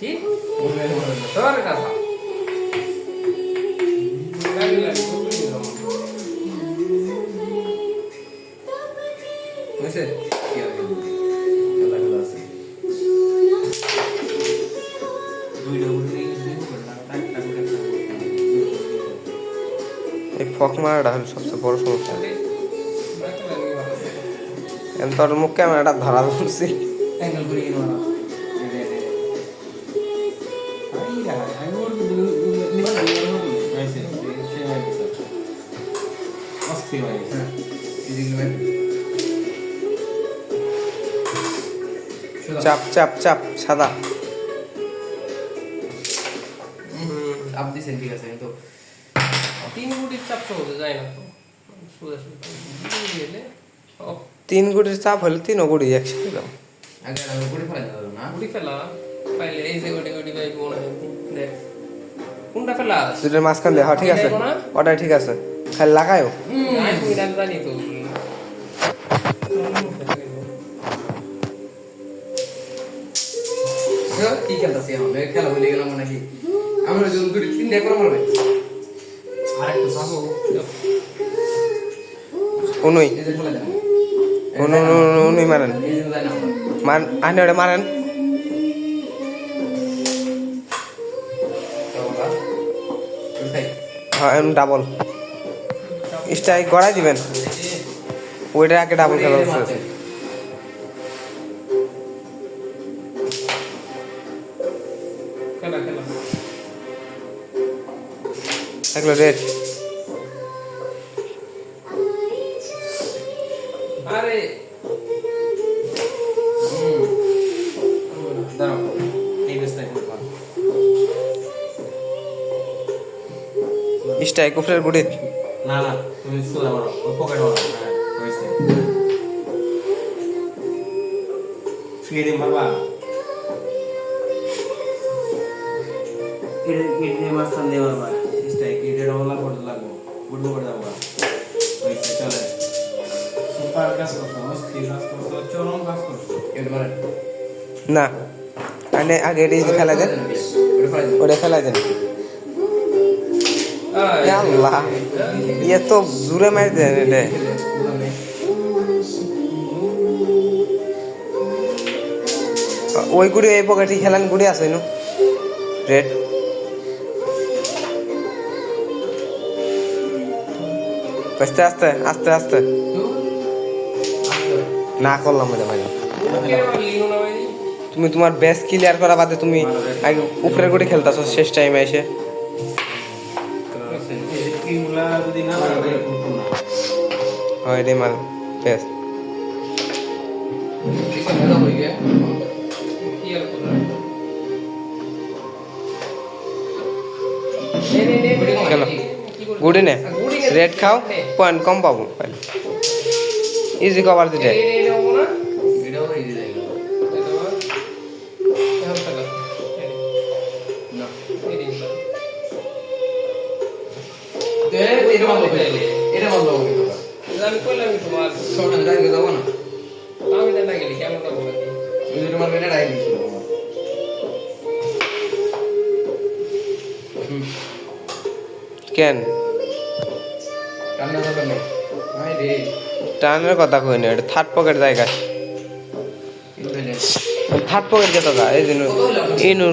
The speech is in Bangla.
কি তোর কথা। বুঝছে কি হবে? খেলা খেলা আছে। দুইটা উঠে এই ফক মারাটা হলো সবচেয়ে বড় সমস্যা। এখন তোর মুখ ক্যামেরাটা ধরা ধরছি। অ্যাঙ্গেল করে অস্থি ভাই চাপ চাপ চাপ সাদা। চাপ দিছেন ঠিক আছে কিন্তু তিন গুটির চাপ সহজে যায় না তো। তিন গুটির চাপ হলে তিনও গুটি একসাথে দাও। আগে আমি ফেলা যাবে না। গুটি ফেলা পাইলে এই যে গুটি গুটি পাইব মনে দেখ। কোনটা ফেলা? দুটোর মাঝখান দিয়ে হ্যাঁ ঠিক আছে। ওটাই ঠিক আছে। খালি লাগায়ও তো কি খেলতেছি খেলা ভুলে গেলাম নাকি? আমরা দুটি মারবে আরেকটু উনু মারেন। মান আনে ওটা মারেন। হ্যাঁ ডাবল স্ট্রাইক গড়াই দিবেন। ওইটা আগে ডাবল খেলা হচ্ছে। খেলা রেড আরে। স্ট্রাইক উপরের গুটি না না তুমি সোজা মারো ওই পকেট মারো হ্যাঁ হয়েছে। শুয়ে দিন বাবা। এটা এটা মাঝখান দিয়ে মারবা স্ট্রাইক এটা রোলা করতে লাগবো বুট করে যাব হয়েছে চলে। সুপার কাজ করছ অস্থির কাজ করছ চরম কাজ করছ। এটা না আনে আগে এটা খেলা দেন। ওটা খেলা দেন। আল্লাহ ইয়ে তো জুড়ে মারি দেন এটা ওই গুড়ি, এই পকেটে খেলান গুড়ি আছে নু? রেড। আস্তে আস্তে আস্তে আস্তে। না করলাম এটা ভাই। তুমি তোমার বেস্ট ক্লিয়ার করা বাদে তুমি আগে উপরের গুড়ি খেলতেছো শেষ টাইমে এসে। এগুলা যদি না মারে এটা করতো না হয় রে মাল বেস খেলো গুড়ি নে রেড খাও পয়েন্ট কম পাবো ইজি কভার দিতে এটা বন্ধ করে এটা বন্ধ করে আমি কইলাম তোমার? শর্ট আন গাড়ি যাব না। আমি না গেলি কেমনটা বলে দিই তোমার এটা রাইড কেন? কান্না করবে না। রে। টানের কথা কই না এটা থার্ড পকেট জায়গা। থার্ড পকেট যেটা এই যে এই নূর